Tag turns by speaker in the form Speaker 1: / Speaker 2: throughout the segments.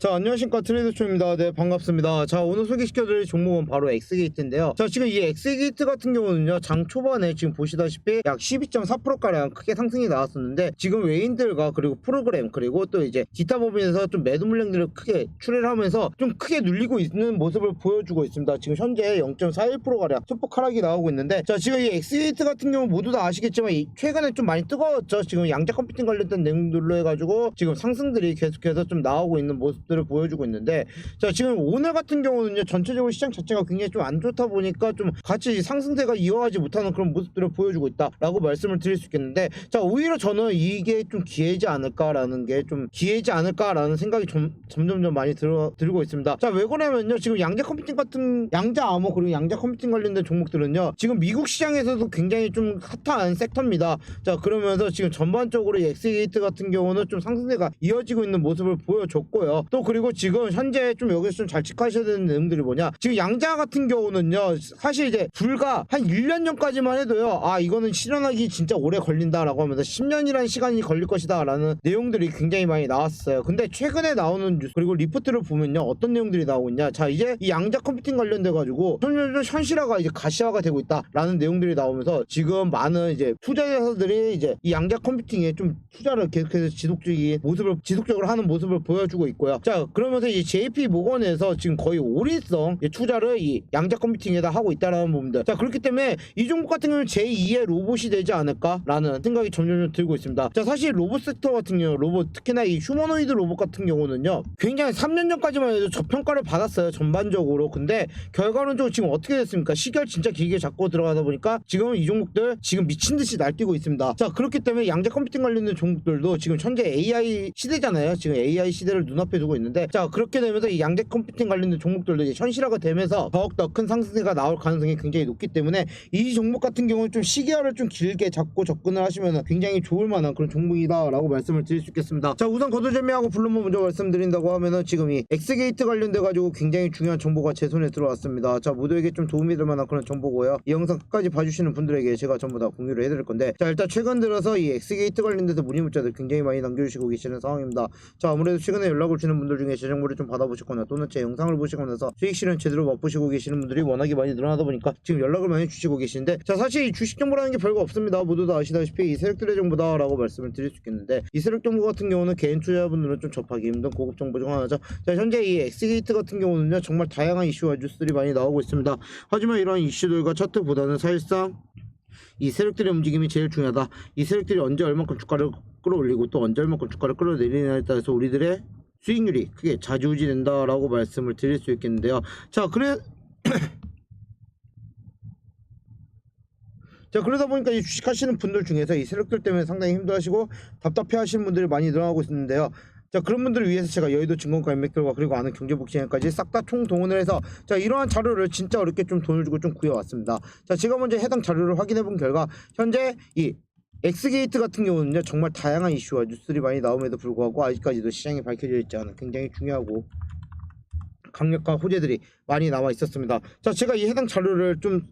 Speaker 1: 자 안녕하십니까. 트레이더초입니다. 네 반갑습니다. 자 오늘 소개시켜드릴 종목은 바로 엑스게이트인데요. 자 지금 이 엑스게이트 같은 경우는요 장 초반에 지금 보시다시피 약 12.4%가량 크게 상승이 나왔었는데 지금 외인들과 그리고 프로그램 그리고 또 이제 기타 법인에서 좀 매도 물량들을 크게 출혈 하면서 좀 크게 눌리고 있는 모습을 보여주고 있습니다. 지금 현재 0.41%가량 소폭 하락이 나오고 있는데 자 지금 이 엑스게이트 같은 경우 모두 다 아시겠지만 이 최근에 좀 많이 뜨거웠죠. 지금 양자 컴퓨팅 관련된 내용들로 해가지고 지금 상승들이 계속해서 좀 나오고 있는 모습 들을 보여주고 있는데 자 지금 오늘 같은 경우는요 전체적으로 시장 자체가 굉장히 좀 안 좋다 보니까 좀 같이 상승세가 이어가지 못하는 그런 모습들을 보여주고 있다라고 말씀을 드릴 수 있겠는데 자 오히려 저는 이게 좀 기회지 않을까라는 게 좀 기회지 않을까라는 생각이 좀 점점점 많이 들어 들고 있습니다. 자 왜 그러냐면요 지금 양자 컴퓨팅 같은 양자 암호 그리고 양자 컴퓨팅 관련된 종목들은요 지금 미국 시장에서도 굉장히 좀 핫한 섹터입니다. 자 그러면서 지금 전반적으로 이 엑스게이트 같은 경우는 좀 상승세가 이어지고 있는 모습을 보여줬고요. 또 그리고 지금 현재 좀 여기서 좀 잘 체크하셔야 되는 내용들이 뭐냐? 지금 양자 같은 경우는요 사실 이제 불과 한 1년 전까지만 해도요 아 이거는 실현하기 진짜 오래 걸린다라고 하면서 10년이라는 시간이 걸릴 것이다 라는 내용들이 굉장히 많이 나왔어요. 근데 최근에 나오는 뉴스 그리고 리포트를 보면요 어떤 내용들이 나오고 있냐? 자 이제 이 양자 컴퓨팅 관련돼 가지고 점점 현실화가 이제 가시화가 되고 있다라는 내용들이 나오면서 지금 많은 이제 투자자들이 이제 이 양자 컴퓨팅에 좀 투자를 계속해서 지속적인 모습을 지속적으로 하는 모습을 보여주고 있고요. 자 그러면서 이 JP 모건에서 지금 거의 올인성 이 투자를 이 양자 컴퓨팅에다 하고 있다라는 부분들. 자 그렇기 때문에 이 종목 같은 경우는 제2의 로봇이 되지 않을까라는 생각이 점점 들고 있습니다. 자 사실 로봇 섹터 같은 경우 로봇 특히나 이 휴머노이드 로봇 같은 경우는요 굉장히 3년 전까지만 해도 저평가를 받았어요 전반적으로. 근데 결과론적으로 지금 어떻게 됐습니까? 시결 진짜 길게 잡고 들어가다 보니까 지금은 이 종목들 지금 미친 듯이 날뛰고 있습니다. 자 그렇기 때문에 양자 컴퓨팅 관련된 종목들도 지금 현재 AI 시대잖아요. 지금 AI 시대를 눈앞에 두고 있는데 자 그렇게 되면서 이 양자 컴퓨팅 관련된 종목들도 이제 현실화가 되면서 더욱더 큰 상승세가 나올 가능성이 굉장히 높기 때문에 이 종목 같은 경우는 좀 시기화를 좀 길게 잡고 접근을 하시면 굉장히 좋을 만한 그런 종목이다라고 말씀을 드릴 수 있겠습니다. 자 우선 거두절미하고 블루문 먼저 말씀드린다고 하면은 지금 이 엑스게이트 관련돼 가지고 굉장히 중요한 정보가 제 손에 들어왔습니다. 자 모두에게 좀 도움이 될 만한 그런 정보고요. 이 영상 끝까지 봐주시는 분들에게 제가 전부 다 공유를 해드릴 건데 자 일단 최근 들어서 이 엑스게이트 관련돼서 문의 문자들 굉장히 많이 남겨주시고 계시는 상황입니다. 자 아무래도 최근에 연락을 주는 분들 중에 제 정보를 좀 받아보셨거나 또는 제 영상을 보시고 나서 수익 실현 제대로 맛보시고 계시는 분들이 워낙에 많이 늘어나다 보니까 지금 연락을 많이 주시고 계시는데 자 사실 이 주식 정보라는 게 별거 없습니다. 모두 다 아시다시피 이 세력들의 정보다라고 말씀을 드릴 수 있겠는데 이 세력 정보 같은 경우는 개인 투자분들은 좀 접하기 힘든 고급 정보 중 하나죠. 자 현재 이 엑스게이트 같은 경우는요 정말 다양한 이슈와 뉴스들이 많이 나오고 있습니다. 하지만 이러한 이슈들과 차트보다는 사실상 이 세력들의 움직임이 제일 중요하다. 이 세력들이 언제 얼만큼 주가를 끌어올리고 또 언제 얼만큼 주가를 끌어내리냐에 따라서 우리들의 수익률이 크게 좌지우지된다라고 말씀을 드릴 수 있겠는데요. 자, 그래 자 그러다 보니까 이 주식하시는 분들 중에서 이 세력들 때문에 상당히 힘들어하시고 답답해하시는 분들이 많이 늘어나고 있는데요. 자 그런 분들을 위해서 제가 여의도 증권가 인맥들과 그리고 아는 경제복지회까지 싹 다 총동원을 해서 자 이러한 자료를 진짜 어렵게 좀 돈을 주고 좀 구해왔습니다. 자 제가 먼저 해당 자료를 확인해 본 결과 현재 이 엑스게이트 같은 경우는요 정말 다양한 이슈와 뉴스들이 많이 나옴에도 불구하고 아직까지도 시장이 밝혀져 있지 않은 굉장히 중요하고 강력한 호재들이 많이 나와 있었습니다. 자 제가 이 해당 자료를 좀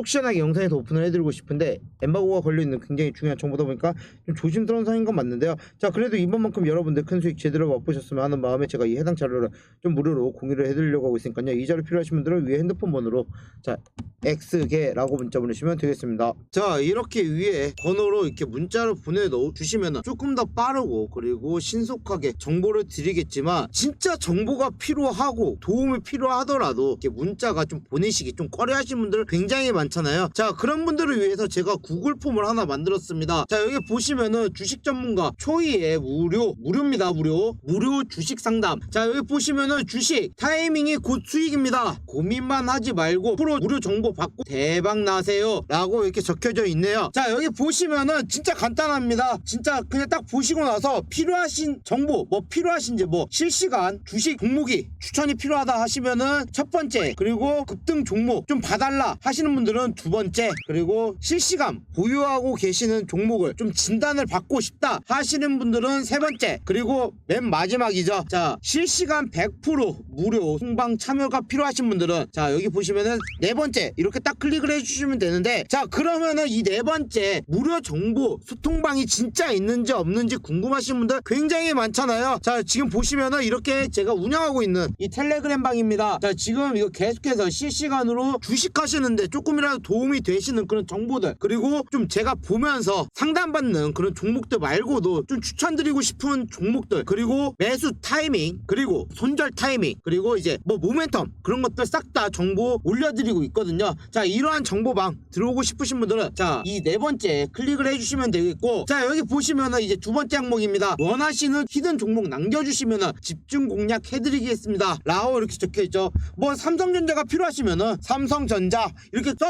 Speaker 1: 속 시원하게 영상에서 오픈을 해드리고 싶은데 엠바고가 걸려있는 굉장히 중요한 정보다 보니까 좀 조심스러운 상인 건 맞는데요. 자 그래도 이번만큼 여러분들 큰 수익 제대로 맛보셨으면 하는 마음에 제가 이 해당 자료를 좀 무료로 공유를 해드리려고 하고 있으니까요. 이 자료 필요하신 분들은 위에 핸드폰 번호로 자 X개라고 문자 보내시면 되겠습니다. 자 이렇게 위에 번호로 이렇게 문자를 보내놓 주시면 조금 더 빠르고 그리고 신속하게 정보를 드리겠지만 진짜 정보가 필요하고 도움이 필요하더라도 이렇게 문자가 좀 보내시기 좀 꺼려 하시는 분들 굉장히 많 잖아요? 자 그런 분들을 위해서 제가 구글 폼을 하나 만들었습니다. 자 여기 보시면은 주식 전문가 초이의 무료 무료입니다 무료. 무료 주식 상담. 자 여기 보시면은 주식 타이밍이 곧 수익입니다. 고민만 하지 말고 프로 무료 정보 받고 대박 나세요. 라고 이렇게 적혀져 있네요. 자 여기 보시면은 진짜 간단합니다. 진짜 그냥 딱 보시고 나서 필요하신 정보 뭐 필요하신지 뭐 실시간 주식 종목이 추천이 필요하다 하시면은 첫 번째 그리고 급등 종목 좀 봐달라 하시는 분들 분들은 두 번째 그리고 실시간 보유하고 계시는 종목을 좀 진단을 받고 싶다 하시는 분들은 세 번째 그리고 맨 마지막이죠. 자 실시간 100% 무료 홍방 참여가 필요하신 분들은 자 여기 보시면은 네 번째 이렇게 딱 클릭을 해주시면 되는데 자 그러면은 이 네 번째 무료 정보 소통방이 진짜 있는지 없는지 궁금하신 분들 굉장히 많잖아요. 자 지금 보시면은 이렇게 제가 운영하고 있는 이 텔레그램 방입니다. 자 지금 이거 계속해서 실시간으로 주식하시는데 조금 이라도 도움이 되시는 그런 정보들 그리고 좀 제가 보면서 상담받는 그런 종목들 말고도 좀 추천드리고 싶은 종목들 그리고 매수 타이밍 그리고 손절 타이밍 그리고 이제 뭐 모멘텀 그런 것들 싹 다 정보 올려드리고 있거든요. 자 이러한 정보방 들어오고 싶으신 분들은 자 이 네 번째 클릭을 해주시면 되겠고 자 여기 보시면은 이제 두 번째 항목입니다. 원하시는 히든 종목 남겨주시면은 집중 공략 해드리겠습니다. 라오 이렇게 적혀있죠. 뭐 삼성전자가 필요하시면은 삼성전자 이렇게 써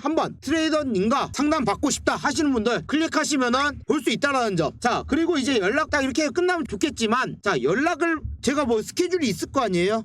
Speaker 1: 한번 트레이더님과 상담 받고 싶다 하시는 분들 클릭하시면은 볼 수 있다라는 점. 자, 그리고 이제 연락 딱 이렇게 끝나면 좋겠지만 자, 연락을 제가 뭐 스케줄이 있을 거 아니에요?